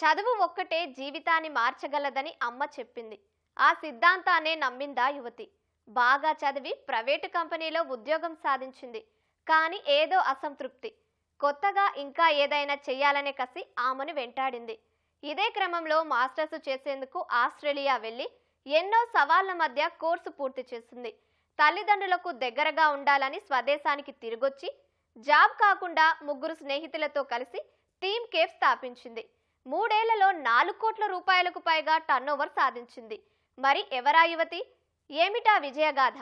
చదువు ఒక్కటే జీవితాన్ని మార్చగలదని అమ్మ చెప్పింది. ఆ సిద్ధాంతాన్నే నమ్మిందా యువతి. బాగా చదివి ప్రైవేటు కంపెనీలో ఉద్యోగం సాధించింది. కానీ ఏదో అసంతృప్తి. కొత్తగా ఇంకా ఏదైనా చెయ్యాలనే కసి ఆమెను వెంటాడింది. ఇదే క్రమంలో మాస్టర్స్ చేసేందుకు ఆస్ట్రేలియా వెళ్ళి ఎన్నో సవాళ్ళ మధ్య కోర్సు పూర్తి చేసింది. తల్లిదండ్రులకు దగ్గరగా ఉండాలని స్వదేశానికి తిరిగొచ్చి జాబ్ కాకుండా ముగ్గురు స్నేహితులతో కలిసి టీమ్ కేఫ్ స్థాపించింది. మూడేళ్ళలో నాలుగు కోట్ల రూపాయలకు పైగా టర్నోవర్ సాధించింది. మరి ఎవరా యువతి? ఏమిటా విజయగాథ?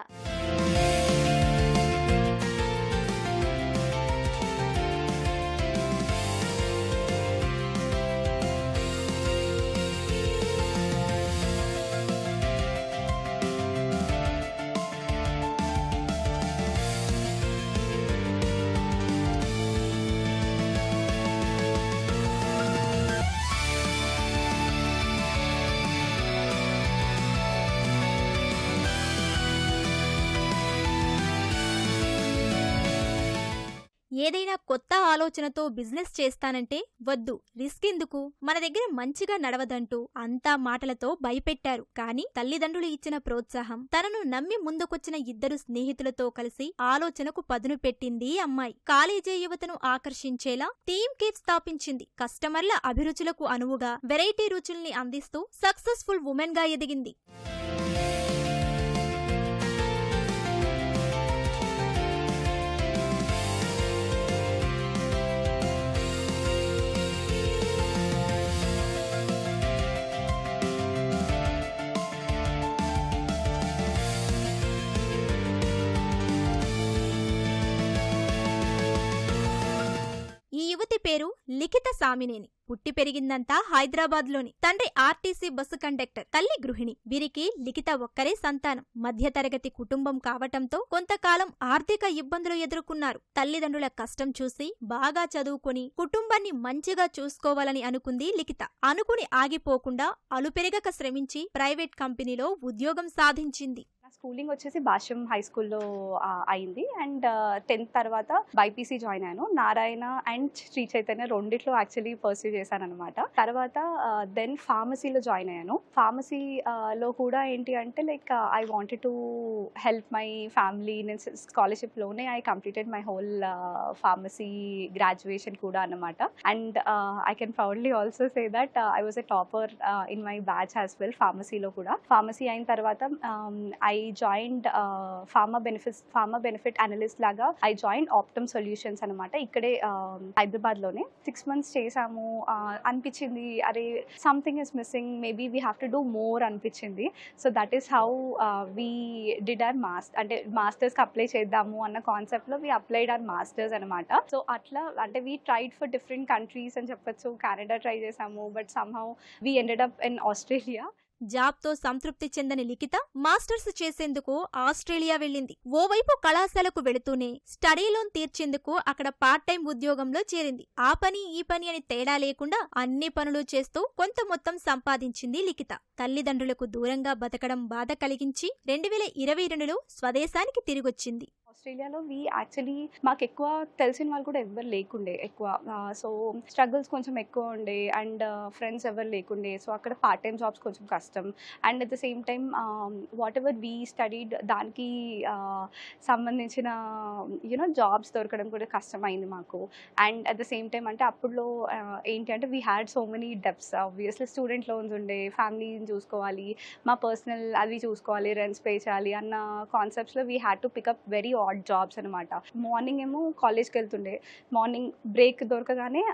ఏదైనా కొత్త ఆలోచనతో బిజినెస్ చేస్తానంటే వద్దు రిస్క్ ఎందుకు? మన దగ్గర మంచిగా నడవదంటూ అంతా మాటలతో భయపెట్టారు. కానీ తల్లిదండ్రులు ఇచ్చిన ప్రోత్సాహం తనను నమ్మి ముందుకొచ్చిన ఇద్దరు స్నేహితులతో కలిసి ఆలోచనకు పదును పెట్టింది అమ్మాయి. కాలేజీ యువతను ఆకర్షించేలా టీమ్ కేఫ్ స్థాపించింది. కస్టమర్ల అభిరుచులకు అనువుగా వెరైటీ రుచుల్ని అందిస్తూ సక్సెస్ఫుల్ ఉమెన్గా ఎదిగింది. పేరు లిఖిత సామినేని. పుట్టి పెరిగిందంతా హైదరాబాద్లోని తండ్రి ఆర్టీసీ బస్సు కండక్టర్ తల్లి గృహిణి. వీరికి లిఖిత ఒక్కరే సంతానం. మధ్యతరగతి కుటుంబం కావటంతో కొంతకాలం ఆర్థిక ఇబ్బందులు ఎదుర్కొన్నారు. తల్లిదండ్రుల కష్టం చూసి బాగా చదువుకుని కుటుంబాన్ని మంచిగా చూసుకోవాలని అనుకుంది లిఖిత. అనుకుని ఆగిపోకుండా అలుపెరగక శ్రమించి ప్రైవేట్ కంపెనీలో ఉద్యోగం సాధించింది. స్కూలింగ్ వచ్చేసి భాష్యం హై స్కూల్లో అయింది. అండ్ టెన్త్ తర్వాత బైపీసీ జాయిన్ అయ్యాను. నారాయణ అండ్ శ్రీ చైతన్య రెండిట్లో యాక్చువల్లీ పర్సీవ్ చేశాను అనమాట తర్వాత దెన్ ఫార్మసీలో జాయిన్ అయ్యాను. ఫార్మసీ లో కూడా ఏంటి అంటే like I wanted to help my family నేను స్కాలర్షిప్లోనే I completed my whole pharmacy graduation కూడా అనమాట and I can proudly also say that I was a topper in my batch as well ఫార్మసీలో కూడా. Pharmacy అయిన తర్వాత I joined pharma benefits pharma benefit analyst లాగా I join Optum solutions అనమాట ఇక్కడే హైదరాబాద్లోనే. Six months చేసాము అనిపించింది అరే something is missing maybe we have to do more అనిపించింది. So that is how we did our mass అంటే మాస్టర్స్కి అప్లై చేద్దాము అన్న కాన్సెప్ట్లో వీ అప్లైడ్ ఆర్ మాస్టర్స్ అనమాట సో అట్లా అంటే we tried for different countries అని చెప్పొచ్చు. కెనడా ట్రై చేసాము but somehow we ended up in Australia జాబ్తో సంతృప్తి చెందని లిఖిత మాస్టర్స్ చేసేందుకు ఆస్ట్రేలియా వెళ్ళింది. ఓవైపు కళాశాలకు వెళుతూనే స్టడీ లోన్ తీర్చేందుకు అక్కడ పార్ట్ టైం ఉద్యోగంలో చేరింది. ఆ పని ఈ పని అని తేడా లేకుండా అన్ని పనులు చేస్తూ కొంత మొత్తం సంపాదించింది లిఖిత. తల్లిదండ్రులకు దూరంగా బతకడం బాధ కలిగించి రెండు వేల ఇరవై రెండులో స్వదేశానికి తిరిగొచ్చింది. ఆస్ట్రేలియాలో వి యాక్చువల్లీ మాకు ఎక్కువ తెలిసిన వాళ్ళు కూడా ఎవ్వరు లేకుండే ఎక్కువ. సో స్ట్రగుల్స్ కొంచెం ఎక్కువ ఉండే అండ్ ఫ్రెండ్స్ ఎవరు లేకుండే. సో అక్కడ పార్ట్ టైం జాబ్స్ కొంచెం కష్టం. And at the same time whatever we studied దానికి సంబంధించిన యూనో జాబ్స్ దొరకడం కూడా కష్టమైంది మాకు. And at the same time అంటే అప్పుడులో ఏంటి అంటే we had so many debts obviously student loans ఉండే ఫ్యామిలీని చూసుకోవాలి మా పర్సనల్ అవి చూసుకోవాలి రెంట్స్ పే చేయాలి అన్న కాన్సెప్ట్స్లో we had to pick up very odd jobs అనమాట మార్నింగ్ ఏమో కాలేజ్కి వెళ్తుండే. Morning break దొరకగానే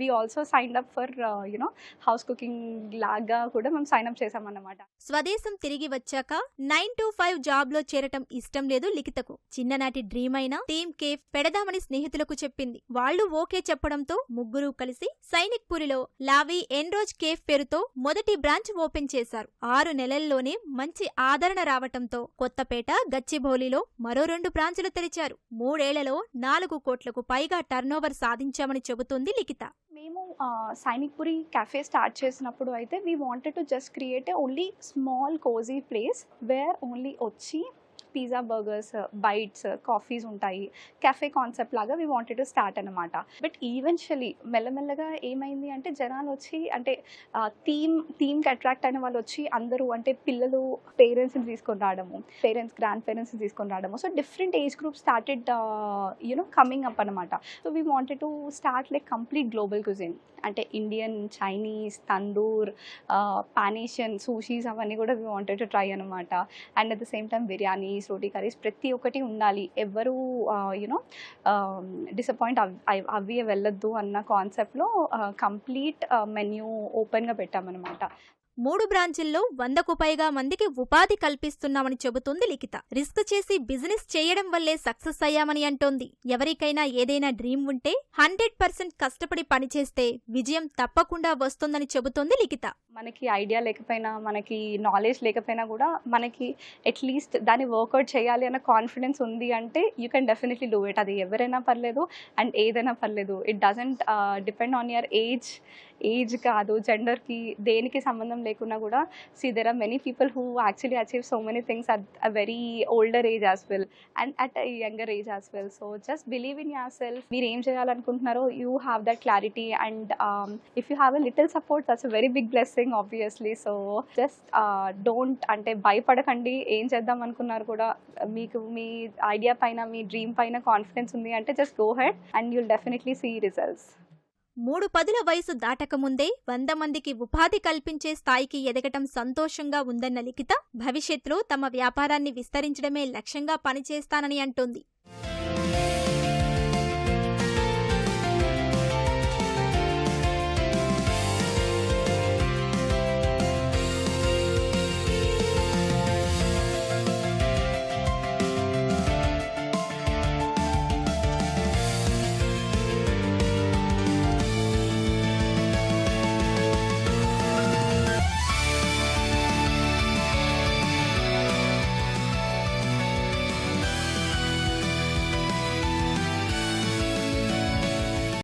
we also sign up for you know house cooking లాగా కూడా మేము సైన్ అప్ చేసామన్నమాట స్వదేశం తిరిగి వచ్చాక నైన్ టు ఫైవ్ జాబ్లో చేరటం ఇష్టం లేదు లిఖితకు. చిన్ననాటి డ్రీమ్ అయిన టీమ్ కేఫ్ పెడదామని స్నేహితులకు చెప్పింది. వాళ్ళు ఓకే చెప్పడంతో ముగ్గురు కలిసి సైనిక్ పురిలో లావీ ఎన్రోజ్ కేఫ్ పేరుతో మొదటి బ్రాంచ్ ఓపెన్ చేశారు. ఆరు నెలల్లోనే మంచి ఆదరణ రావటంతో కొత్తపేట గచ్చిబౌలిలో మరో రెండు బ్రాంచులు తెరిచారు. మూడేళ్ళలో నాలుగు కోట్లకు పైగా టర్నోవర్ సాధించామని చెబుతోంది లిఖిత. మేము సైనిక్పురి క్యాఫే స్టార్ట్ చేసినప్పుడు అయితే we wanted to just create only small cozy place where only వచ్చి పిజ్జా బర్గర్స్ బైట్స్ కాఫీస్ ఉంటాయి. కెఫే కాన్సెప్ట్ లాగా వీ వాంటెడ్ టు స్టార్ట్ అనమాట బట్ ఈవెన్చువలీ మెల్లమెల్లగా ఏమైంది అంటే జనాలు వచ్చి అంటే థీమ్ థీమ్కి అట్రాక్ట్ అయిన వాళ్ళు వచ్చి అందరూ అంటే పిల్లలు పేరెంట్స్ని తీసుకొని రావడము పేరెంట్స్ గ్రాండ్ పేరెంట్స్ని తీసుకొని రావడము. So different age group started you know coming up అనమాట so we wanted to start like complete global cuisine అంటే Indian Chinese tandoor pan Asian sushis అవన్నీ కూడా వీ వాంటెడ్ టు ట్రై అనమాట and at the same time curries roti curries ప్రతి ఒక్కటి ఉండాలి. ఎవరు you know disappoint అవి వెళ్ళొద్దు అన్న కాన్సెప్ట్లో కంప్లీట్ మెన్యూ ఓపెన్గా పెట్టామన్నమాట. మూడు బ్రాంచుల్లో వందకు పైగా మందికి ఉపాధి కల్పిస్తున్నామని చెబుతోంది లిఖిత. రిస్క్ చేసి బిజినెస్ చేయడం వల్లే సక్సెస్ అయ్యామని అంటోంది. ఎవరికైనా ఏదైనా డ్రీమ్ ఉంటే హండ్రెడ్ పర్సెంట్ కష్టపడి పనిచేస్తే విజయం తప్పకుండా వస్తుందని చెబుతోంది లిఖిత. మనకి ఐడియా లేకపోయినా మనకి నాలెడ్జ్ లేకపోయినా కూడా మనకి అట్లీస్ట్ దాన్ని వర్కౌట్ చేయాలి అన్న కాన్ఫిడెన్స్ ఉంది అంటే you can definitely do it అది ఎవరైనా పర్లేదు అండ్ ఏదైనా పర్లేదు. It doesn't depend on your age age కాదు జెండర్కి దేనికి సంబంధం లేకున్నా కూడా see there are many people who actually achieve so many things at a very older age as well and at younger age as well so just believe in yourself మీరు ఏం చేయాలనుకుంటున్నారో you have that clarity and if you have a little support that's a very big blessing obviously so just don't అంటే భయపడకండి. ఏం చేద్దాం అనుకున్నారు కూడా మీకు మీ ఐడియా పైన మీ డ్రీమ్ పైన కాన్ఫిడెన్స్ ఉంది అంటే just go ahead and you'll definitely see results మూడు పదుల వయసు దాటకముందే వంద మందికి ఉపాధి కల్పించే స్థాయికి ఎదగటం సంతోషంగా ఉందన్న లిఖిత భవిష్యత్తులో తమ వ్యాపారాన్ని విస్తరించడమే లక్ష్యంగా పనిచేస్తానని అంటోంది.